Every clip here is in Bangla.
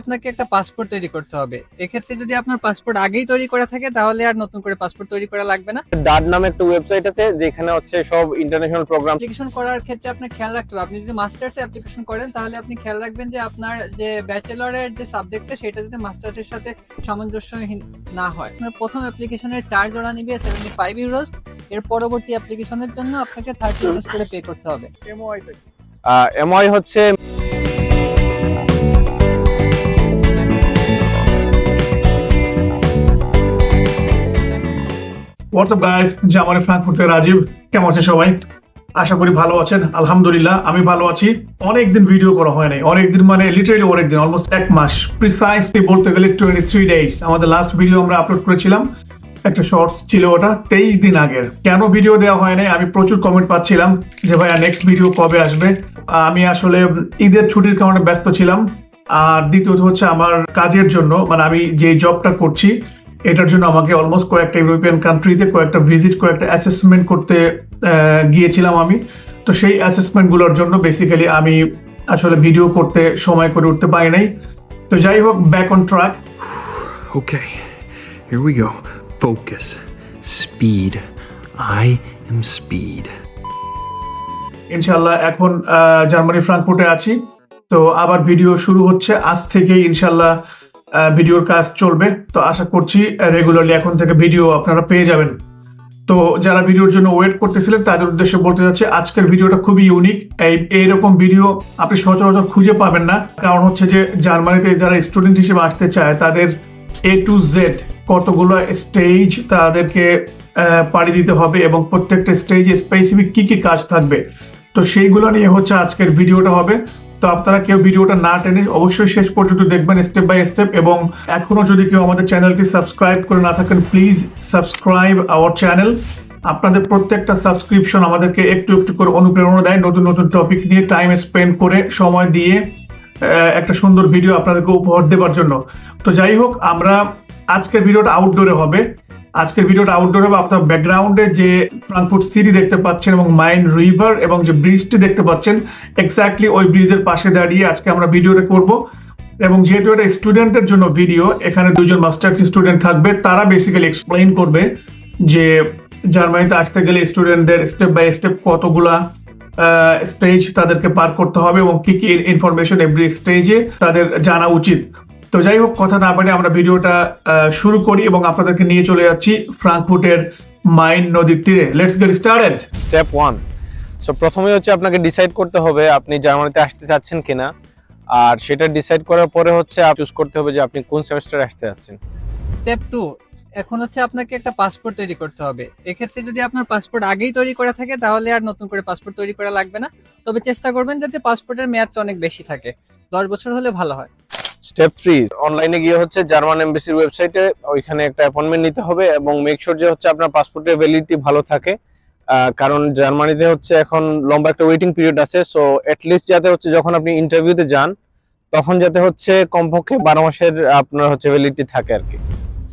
আপনাকে একটা পাসপোর্ট তৈরি করতে হবে। এক্ষেত্রে যদি আপনার পাসপোর্ট আগেই তৈরি করা থাকে তাহলে আর নতুন করে পাসপোর্ট তৈরি করা লাগবে না। ডাট নামে একটা ওয়েবসাইট আছে যেখানে হচ্ছে সব ইন্টারন্যাশনাল প্রোগ্রাম অ্যাপ্লিকেশন করার ক্ষেত্রে আপনার খেয়াল রাখতে হবে। আপনি যদি মাস্টার্স অ্যাপ্লিকেশন করেন তাহলে আপনি খেয়াল রাখবেন যে আপনার যে ব্যাচেলরের যে সাবজেক্টটা সেটা যাতে মাস্টার্সের সাথে সামঞ্জস্যহীন না হয়। আপনার প্রথম অ্যাপ্লিকেশনের চার্জ জোড়া নিবে সেভেন্টি ফাইভ ইউরোস এর পরবর্তী অ্যাপ্লিকেশনের জন্য আপনাকে থার্টি ইউরোস করে পে করতে হবে। এমআই হচ্ছে হোয়াটসঅ্যাপ গাইস জামানে ফ্রাঙ্কফুর্ট থেকে রাজীব কেমন আছেন সবাই? আশা করি ভালো আছেন, আলহামদুলিল্লাহ, আমি ভালো আছি। অনেকদিন ভিডিও করা হয় নাই, অনেকদিন মানে লিটারালি অনেকদিন অলমোস্ট এক মাস। প্রিসাইসলি বলতে গেলে টোয়েন্টি থ্রি ডেজ আমাদের লাস্ট ভিডিও আমরা আপলোড করেছিলাম। একটা শর্টস ছিল ওটা, তেইশ দিন আগের। কেন ভিডিও দেওয়া হয় নাই? আমি প্রচুর কমেন্ট পাচ্ছিলাম যে, ভাইয়া নেক্সট ভিডিও কবে আসবে? আমি আসলে ঈদের ছুটির কারণে ব্যস্ত ছিলাম। আর দ্বিতীয়ত হচ্ছে আমার কাজের জন্য মানে আমি যে জবটা করছি এটার জন্য আমাকে অলমোস্ট কয়েকটা ইউরোপিয়ান কান্ট্রিতে কয়েকটা ভিজিট কয়েকটা অ্যাসেসমেন্ট করতে গিয়েছিলাম আমি তো সেই অ্যাসেসমেন্টগুলোর জন্য বেসিক্যালি আমি আসলে ভিডিও করতে সময় করে উঠতে পারি নাই তো যাই হোক back on track okay here we go. Focus. Speed. I am speed. ইনশাল্লাহ এখন জার্মানি ফ্রাঙ্কফুর্টে আছি তো আবার ভিডিও শুরু হচ্ছে আজ থেকেই ইনশাল্লাহ ভিডিওর কাজ চলবে। তো আশা করছি রেগুলারলি এখন থেকে ভিডিও আপনারা পেয়ে যাবেন। তো যারা ভিডিওর জন্য ওয়েট করতেছিলেন, তাদের উদ্দেশ্যে বলতে যাচ্ছে আজকের ভিডিওটা খুবই ইউনিক এই, এইরকম ভিডিও আপনি সচরাচর খুঁজে পাবেন না। কারণ হচ্ছে যে, জার্মানিতে যারা স্টুডেন্ট হিসেবে আসতে চায়, তাদের এ টু জেড কতগুলো স্টেজ তাদেরকে পাড়ি দিতে হবে এবং প্রত্যেকটা স্টেজে স্পেসিফিক কি কি কাজ থাকবে। তো সেইগুলো নিয়ে হচ্ছে আজকের ভিডিওটা হবে। তো আপনারা কেউ ভিডিওটা না টেনে অবশ্যই শেষ পর্যন্ত দেখবেন স্টেপ বাই স্টেপ এবং এখনও যদি কেউ আমাদের চ্যানেলটি সাবস্ক্রাইব করে না থাকেন প্লিজ সাবস্ক্রাইব আওয়ার চ্যানেল আপনাদের প্রত্যেকটা সাবস্ক্রিপশন আমাদেরকে একটু একটু করে অনুপ্রেরণা দেয়, নতুন নতুন টপিক নিয়ে টাইম স্পেন্ড করে সময় দিয়ে একটা সুন্দর ভিডিও আপনাদেরকে উপহার দেওয়ার জন্য। তো যাই হোক, আমরা আজকের ভিডিওটা আউটডোরে হবে। আজকের ভিডিওটা আউটডোর হবে। আপনার ব্যাকগ্রাউন্ডে যে ফ্রাঙ্কফুট সিটি দেখতে পাচ্ছেন এবং মাইন রিভার এবং যে ব্রিজটি দেখতে পাচ্ছেন এক্স্যাক্টলি ওই ব্রিজের পাশে দাঁড়িয়ে আজকে আমরা ভিডিওটা করব। এবং যেহেতু এটা স্টুডেন্টের জন্য ভিডিও এখানে দুজন মাস্টার্স স্টুডেন্ট থাকবে। তারা বেসিক্যালি এক্সপ্লেইন করবে যে জার্মানিতে আসতে গেলে স্টুডেন্টদের স্টেপ বাই স্টেপ কতগুলা স্টেজ তাদেরকে পার করতে হবে এবং কি কি ইনফরমেশন এভরি স্টেজে তাদের জানা উচিত। তো যাই হোক কথা না বলে আমরা ভিডিওটা আহ, শুরু করি এবং আপনাদেরকে নিয়ে চলে যাচ্ছি ফ্রাঙ্কফুটের মাইন নদীর তীরে। Let's get started step one so প্রথমে হচ্ছে আপনাকে ডিসাইড করতে হবে আপনি জার্মানিতে আসতে চাচ্ছেন কিনা। আর সেটা ডিসাইড করার পরে হচ্ছে চুজ করতে হবে যে আপনি কোন সেমিস্টারে আসতে যাচ্ছেন। স্টেপ টু এখন হচ্ছে আপনাকে একটা পাসপোর্ট তৈরি করতে হবে। এক্ষেত্রে যদি আপনার পাসপোর্ট আগেই তৈরি করা থাকে তাহলে আর নতুন করে পাসপোর্ট তৈরি করা লাগবে না। তবে চেষ্টা করবেন যাতে পাসপোর্টের মেয়াদটা অনেক বেশি থাকে। দশ বছর হলে ভালো হয়। স্টেপ থ্রি অনলাইনে গিয়ে হচ্ছে জার্মান এমবাসির ওয়েবসাইটে ওইখানে একটা অ্যাপয়েন্টমেন্ট নিতে হবে এবং মেক শিওর যে হচ্ছে আপনার পাসপোর্টের ভ্যালিডিটি ভালো থাকে। কারণ জার্মানিতে হচ্ছে এখন লম্বা একটা ওয়েটিং পিরিয়ড আছে সো অ্যাটলিস্ট যাতে হচ্ছে যখন আপনি ইন্টারভিউতে যান, তখন যাতে হচ্ছে কমপক্ষে বারো মাসের আপনার হচ্ছে ভ্যালিডিটি থাকে আর কি।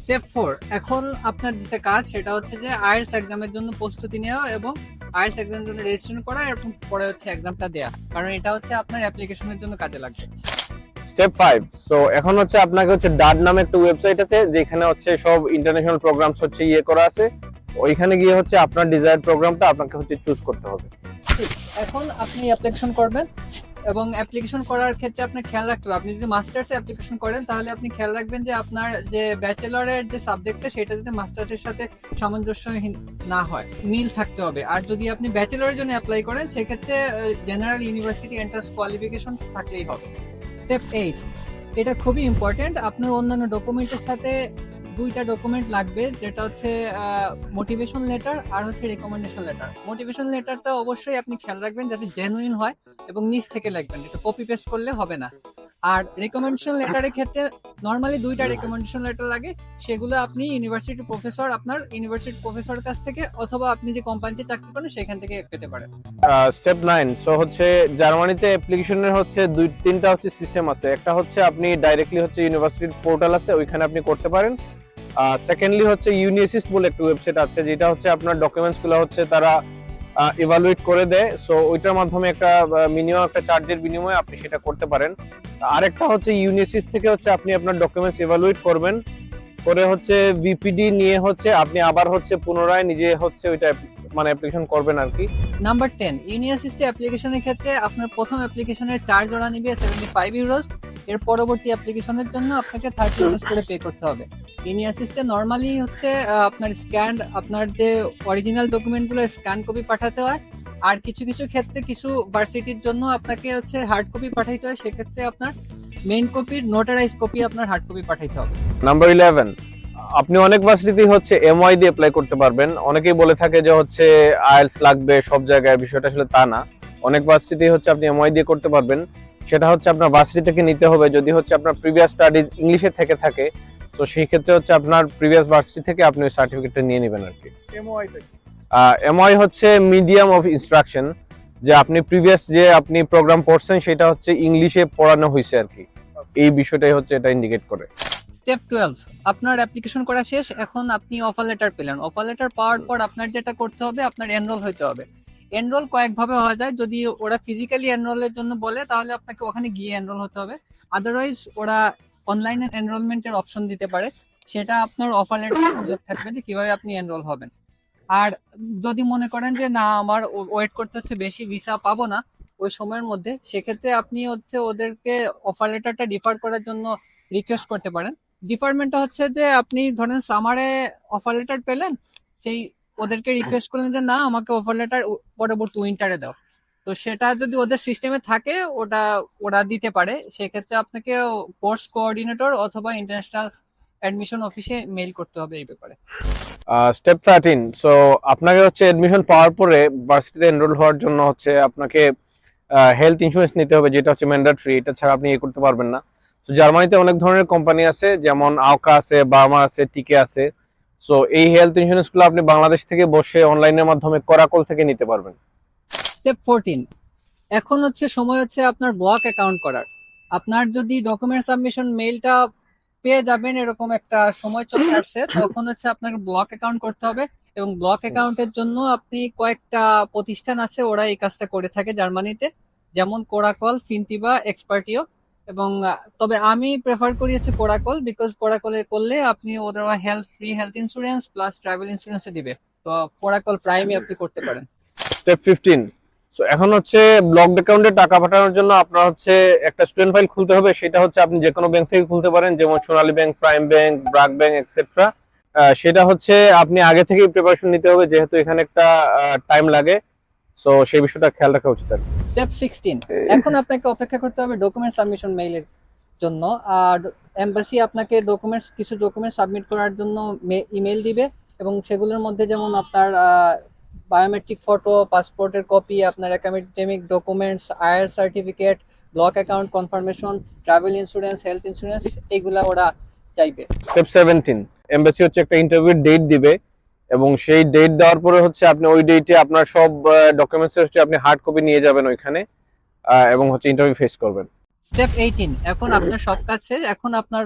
স্টেপ ফোর এখন আপনার যেটা কাজ সেটা হচ্ছে যে আয়ার্স এক্সামের জন্য প্রস্তুতি নেওয়া এবং আইএলস এক্সামের জন্য রেজিস্ট্রেশন করা এবং পরে হচ্ছে এক্সামটা দেওয়া কারণ এটা হচ্ছে আপনার অ্যাপ্লিকেশনের জন্য কাজে লাগবে। স্টেপ ফাইভ সো এখন হচ্ছে আপনাকে হচ্ছে ডাড নামে একটা ওয়েবসাইট আছে, যেখানে হচ্ছে সব ইন্টারন্যাশনাল প্রোগ্রামস হচ্ছে ইয়ে করা আছে। ওইখানে গিয়ে হচ্ছে আপনার ডিজায়ার প্রোগ্রামটা আপনাকে হচ্ছে চুজ করতে হবে। এখন আপনি অ্যাপ্লিকেশন করবেন এবং অ্যাপ্লিকেশন করার ক্ষেত্রে আপনি খেয়াল রাখতে হবে। আপনি যদি মাস্টার্সে অ্যাপ্লিকেশন করেন, তাহলে আপনি খেয়াল রাখবেন যে আপনার যে ব্যাচেলরের যে সাবজেক্টটা সেটা যাতে মাস্টার্সের সাথে সামঞ্জস্যহীন না হয়, মিল থাকতে হবে। আর যদি আপনি ব্যাচেলরের জন্য অ্যাপ্লাই করেন, সেক্ষেত্রে জেনারেল ইউনিভার্সিটি এন্ট্রান্স কোয়ালিফিকেশন থাকলেই হবে। স্টেপ এইট এটা খুবই ইম্পর্টেন্ট আপনার অন্যান্য ডকুমেন্টের সাথে দুইটা ডকুমেন্ট লাগবে, যেটা হচ্ছে মোটিভেশন লেটার আর হচ্ছে রেকমেন্ডেশন লেটার মোটিভেশন লেটারটা অবশ্যই আপনি খেয়াল রাখবেন যাতে জেনুইন হয় এবং নিচ থেকে লিখবেন, এটা কপি পেস্ট করলে হবে না। আর রেকমেন্ডেশন লেটারের ক্ষেত্রে নর্মালি দুইটা রেকমেন্ডেশন লেটার লাগে, সেগুলো আপনি ইউনিভার্সিটি প্রফেসর আপনার ইউনিভার্সিটি প্রফেসরের কাছ থেকে অথবা আপনি যে কোম্পানিতে চাকরি করেন, সেখান থেকে পেতে পারেন। স্টেপ নাইন সো হচ্ছে জার্মানিতে অ্যাপ্লিকেশনের হচ্ছে দুই, তিনটা হচ্ছে সিস্টেম আছে। একটা হচ্ছে আপনি ডাইরেক্টলি হচ্ছে ইউনিভার্সিটির পোর্টাল আছে, ওইখানে আপনি করতে পারেন। সেকেন্ডলি হচ্ছে ইউনিএসিস্ট বলে একটা ওয়েবসাইট আছে, যেটা হচ্ছে আপনার ডকুমেন্টসগুলো হচ্ছে তারা ইভালুয়েট করে দেয়। সো ওইটার মাধ্যমে একটা মিনিমাম একটা চার্জের বিনিময়ে আপনি সেটা করতে পারেন। আরেকটা হচ্ছে ইউনিসিস থেকে হচ্ছে আপনি আপনার ডকুমেন্টস এভালুয়েট করবেন। করে হচ্ছে ভিপিডি নিয়ে হচ্ছে আপনি আবার হচ্ছে পুনরায় নিজে হচ্ছে ওইটা মানে অ্যাপ্লিকেশন করবেন আর কি। নাম্বার টেন ইউনিয়াসিস্টে অ্যাপ্লিকেশনের ক্ষেত্রে আপনার প্রথম অ্যাপ্লিকেশনের চার্জ ওরা নিবে সেভেন্টি ফাইভ ইউরোস এর পরবর্তী অ্যাপ্লিকেশনের জন্য আপনাকে থার্টি ইউরোস করে পে করতে হবে। ইউনিয়াসিস্টে নর্মালি হচ্ছে আপনার স্ক্যান আপনার যে অরিজিনাল ডকুমেন্টগুলো স্ক্যান কপি পাঠাতে হয়, আর কিছু কিছু ক্ষেত্রে কিছু ভার্সিটির জন্য আপনাকে হচ্ছে হার্ড কপি পাঠাইতে হয়, সেক্ষেত্রে আপনার মেইন কপির নোটারাইজ কপি আপনার হার্ড কপি পাঠাইতে হবে। নাম্বার ইলেভেন আপনি অনেক ভার্সিটিতেই হচ্ছে এমওয়াই দিয়ে অ্যাপ্লাই করতে পারবেন। অনেকেই বলে থাকে যে হচ্ছে আইএলস লাগবে, সব জায়গায়, বিষয়টা আসলে তা না। অনেক ভার্সিটিতেই হচ্ছে আপনি এমওয়াই দিয়ে করতে পারবেন। সেটা হচ্ছে আপনার ভার্সিটি থেকে নিতে হবে। যদি হচ্ছে আপনার প্রিভিয়াস স্টাডিজ ইংলিশে থেকে থাকে তো সেই ক্ষেত্রে হচ্ছে আপনার প্রিভিয়াস ভার্সিটি থেকে আপনি ওই সার্টিফিকেটটা নিয়ে নেবেন আর কি। এমওয়াই হচ্ছে মিডিয়াম অফ ইনস্ট্রাকশন যে আপনি প্রিভিয়াস যে আপনি প্রোগ্রাম পড়ছেন সেটা হচ্ছে ইংলিশে পড়ানো হয়েছে আর কি। এই বিষয়টাই হচ্ছে এটা ইন্ডিকেট করে। স্টেপ টুয়েলভ আপনার অ্যাপ্লিকেশন করা শেষ এখন আপনি অফার লেটার পেলেন। অফার লেটার পাওয়ার পর আপনার যেটা করতে হবে আপনার এনরোল হতে হবে। এনরোল কয়েকভাবে হওয়া যায় যদি ওরা ফিজিক্যালি এনরোলের জন্য বলে তাহলে আপনাকে ওখানে গিয়ে এনরোল হতে হবে। আদারওয়াইজ ওরা অনলাইনে এনরোলমেন্টের অপশন দিতে পারে, সেটা আপনার অফার লেটার থাকবে যে কীভাবে আপনি এনরোল হবেন। আর যদি মনে করেন যে না, আমার ওয়েট করতে হচ্ছে, বেশি ভিসা পাবো না, ওই সময়ের মধ্যে, সেক্ষেত্রে আপনি হচ্ছে ওদেরকে অফার লেটারটা ডিফার করার জন্য রিকোয়েস্ট করতে পারেন। ডিপার্টমেন্টটা হচ্ছে যে আপনি ধরেন সামারে অফার লেটার পেলেন, সেই ওদেরকে রিকোয়েস্ট করলেন যে না, আমাকে অফার লেটার পরবর্তী উইন্টারে দাও। তো সেটা যদি ওদের সিস্টেমে থাকে, ওটা, ওরা দিতে পারে। সেক্ষেত্রে আপনাকে কোর্স কোঅর্ডিনেটর অথবা ইন্টারন্যাশনাল অ্যাডমিশন অফিসে মেইল করতে হবে এই ব্যাপারে। স্টেপ থার্টিন সো আপনাকে হচ্ছে এডমিশন পাওয়ার পরে ভার্সিটিতে এনরোল হওয়ার জন্য হচ্ছে আপনাকে হেলথ ইন্স্যুরেন্স নিতে হবে, যেটা হচ্ছে ম্যান্ডাটরি এটা ছাড়া আপনি ইয়ে করতে পারবেন না। তো জার্মানিতে অনেক ধরনের কোম্পানি আছে, যেমন আওকা আছে বার্মা আছে টিকে আছে। সো এই হেলথ ইন্স্যুরেন্সগুলো আপনি বাংলাদেশ থেকে বসে অনলাইনের মাধ্যমে করাকল থেকে নিতে পারবেন। স্টেপ ফোরটিন এখন হচ্ছে সময় হচ্ছে আপনার ব্লক অ্যাকাউন্ট করার। আপনার যদি ডকুমেন্ট সাবমিশন মেইলটা পেয়ে যাবেন এরকম একটা সময় চলে আসছে, তখন হচ্ছে আপনাকে ব্লক অ্যাকাউন্ট করতে হবে এবং ব্লক অ্যাকাউন্টের জন্য আপনি কয়েকটা প্রতিষ্ঠান আছে ওরা এই কাজটা করে থাকে জার্মানিতে, যেমন কোরাকল ফিনতিবা এক্সপার্টিও এবং তবে আমি প্রেফার করি হচ্ছে কোরাকল বিকজ কোরাকলে করলে আপনি ওদের health free health insurance plus travel insurance দিবে। তো কোরাকল প্রাইমই আপনি করতে পারেন। স্টেপ ফিফটিন এখন হচ্ছে ব্লক অ্যাকাউন্টে টাকা পাঠানোর জন্য আপনার হচ্ছে একটা স্টুডেন্ট ফাইল খুলতে হবে, সেটা হচ্ছে আপনি যে কোনো ব্যাংক থেকে খুলতে পারেন, যেমন Sonali bank prime bank BRAC bank etcetera সেটা হচ্ছে আপনি আগে থেকেই প্রিপারেশন নিতে হবে, যেহেতু এখানে একটা টাইম লাগে। সো সেই বিষয়টা খেয়াল রাখা উচিত আর স্টেপ সিক্সটিন এখন আপনাকে অপেক্ষা করতে হবে ডকুমেন্ট সাবমিশন মেইলের জন্য। আর এমবাসি আপনাকে ডকুমেন্টস কিছু ডকুমেন্ট সাবমিট করার জন্য ইমেল দিবে এবং সেগুলোর মধ্যে যেমন আপনার বায়োমেট্রিক ফটো পাসপোর্টের কপি আপনার একাডেমিক ডকুমেন্টস আয়ার certificate block account confirmation travel insurance health insurance এইগুলা ওরা চাইবে। স্টেপ সেভেন্টিন এমবাসি হচ্ছে একটা ইন্টারভিউ ডেট দিবে এবং সেই ডেট দেওয়ার পরে হচ্ছে আপনি ওই ডেটে আপনার সব ডকুমেন্টস হচ্ছে আপনি হার্ড কপি নিয়ে যাবেন ওইখানে এবং হচ্ছে ইন্টারভিউ ফেস করবেন। স্টেপ এইটিন এখন আপনার সব কাজ শেষ এখন আপনার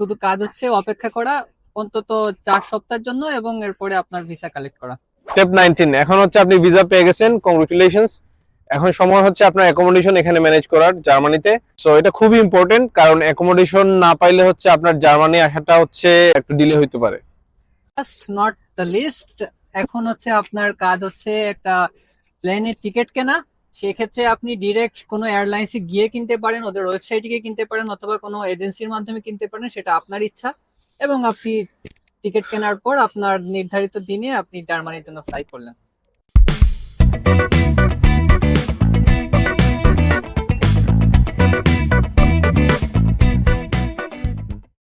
শুধু কাজ হচ্ছে অপেক্ষা করা অন্তত চার সপ্তাহের জন্য এবং এরপরে আপনার ভিসা কালেক্ট করা। স্টেপ নাইনটিন এখন হচ্ছে আপনি ভিসা পেয়ে গেছেন কংগ্রেচুলেশনস এখন সময় হচ্ছে আপনার অ্যাকোমোডেশন এখানে ম্যানেজ করার, জার্মানিতে। সো এটা খুবই ইম্পর্টেন্ট কারণ অ্যাকোমোডেশন না পাইলে হচ্ছে আপনার জার্মানি আসাটা হচ্ছে একটু ডিলে হইতে পারে। লাস্ট নট দ্য লিস্ট এখন হচ্ছে আপনার কাজ হচ্ছে একটা প্লেনের টিকিট কেনা। সেক্ষেত্রে আপনি ডিরেক্ট কোনো এয়ারলাইন্সে গিয়ে কিনতে পারেন, ওদের ওয়েবসাইটে গিয়ে কিনতে পারেন, অথবা কোনো এজেন্সির মাধ্যমে কিনতে পারেন, সেটা আপনার ইচ্ছা। এবং আপনি টিকিট কেনার পর আপনার নির্ধারিত দিনে আপনি জার্মানির জন্য ফ্লাই করলেন।